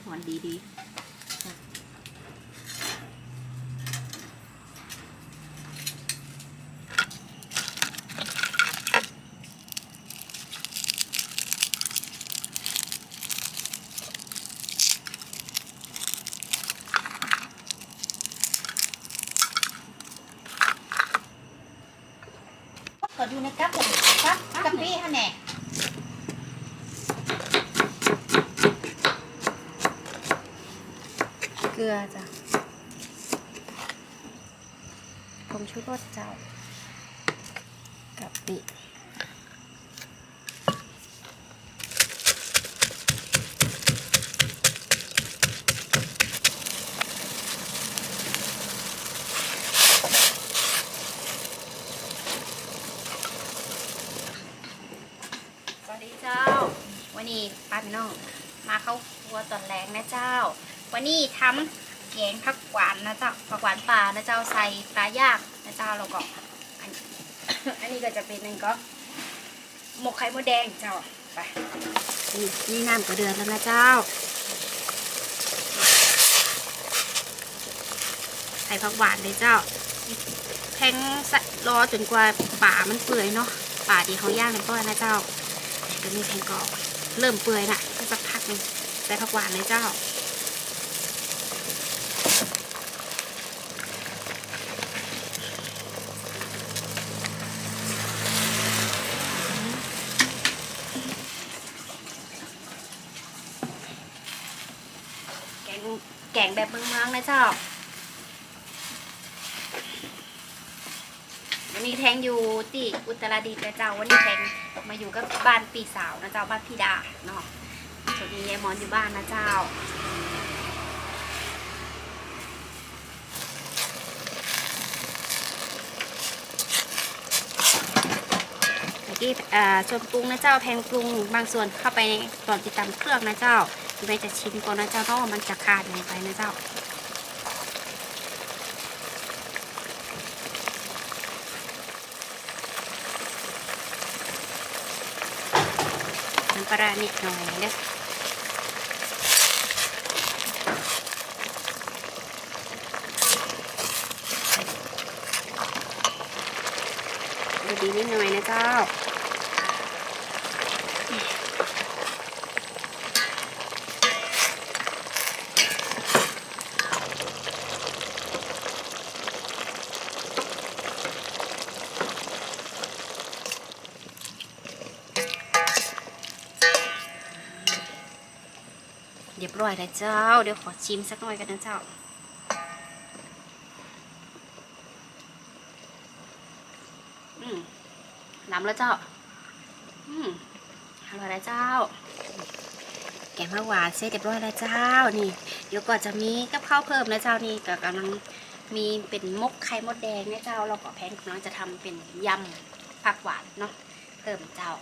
ำตึงได้พอนดีดีจ้ะก็อยู่ในกั๊บเลยกั๊บกะปิฮะแน่ เก ลือจ้ะผงชูรสเจ้ากะปิสวัสดีเจ้า วันนี้ป้าพี่น้อง มาเข้าครัวตอนแรงนะเจ้า วันนี้ทำแกงผักหวานนะเจ้าผักหวานป่านะเจ้าใส่ปลาย่างนะเจ้าแล้วก็อันอันนี้ก็จะเป็นนั่นก็หมกไข่มดแดงเจ้าไปนี่นี่น้ำก็เดือดแล้วนะเจ้า ใส่ผักหวานเลยเจ้าแทงรอจนกว่าป่ามันเปื่อยเนาะป่าที่เขาย่างกันก้อยนะเจ้าเดี๋ยวนี้แทงก็เริ่มเปื่อยนะสักพักนึงใส่ผักหวานเลยเจ้า แกงแก งแบบเมืองๆนะเจ้าวันนี้แทงอยู่ที่อุตรดิตถ์นะเจ้าวันนี้แทงมาอยู่กับบ้านปีสาวนะเจ้าบ้านพี่ดาเนาะสวัสดียายมอนอยู่บ้านนะเจ้า กี้ส่วนปรุงนะเจ้าแพงปรุงบางส่วนเข้าไปในตอนติดตามเครื่องนะเจ้าไปจะชิมก่อนนะเจ้าเพราะว่ามันจะขาดลงไปนะเจ้าน้ำปลานิดหน่อยเด้อดูดีนิดหน่อยนะเจ้า เรียบร้อยแล้วเจ้า เดี๋ยวขอชิมสักหน่อยกันนะเจ้า อืมน้ำแล้วเจ้า อืม อร่อยแล้วเจ้า แกงผักหวานเสร็จเรียบร้อยแล้วเจ้า นี่เดี๋ยวก่อนจะมีกับข้าวเพิ่มนะเจ้านี่ก็กำลังมีเป็นมกไข่มดแดงนะเจ้า เราก็แพนกำลังจะทำเป็นยำผักหวานเนาะเพิ่มเจ้า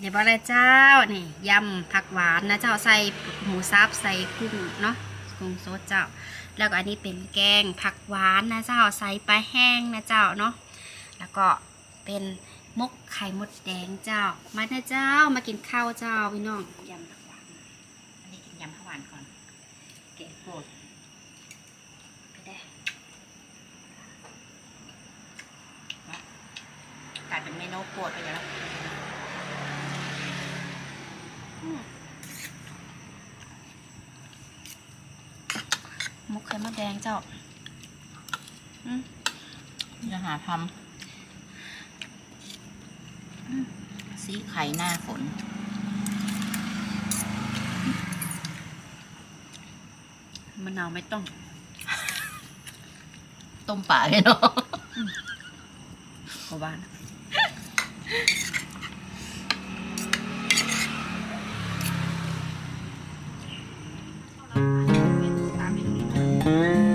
เดี๋ยวบอกเลยเจ้านี่ยำผักหวานนะเจ้าใส่หมูสับใส่กุ้งเนาะกุ้งสดเจ้า แล้วก็อันนี้เป็นแกงผักหวานนะเจ้าใส่ปลาแห้งนะเจ้าเนาะแล้วก็เป็นมกไข่มดแดงเจ้า มานะเจ้ามากินข้าวเจ้าพี่น้องยำผักหวานอันนี้กินยำผักหวานก่อนแกงโปรดไปได้กลายเป็นเมนูโปรดไปแล้ว มุกไข่มดแดงเจ้าอืมจะหาทำซีไข่หน้าฝนมะนาวไม่ต้อง ต้มป่าเลยเนาะเพราะว่านะ Música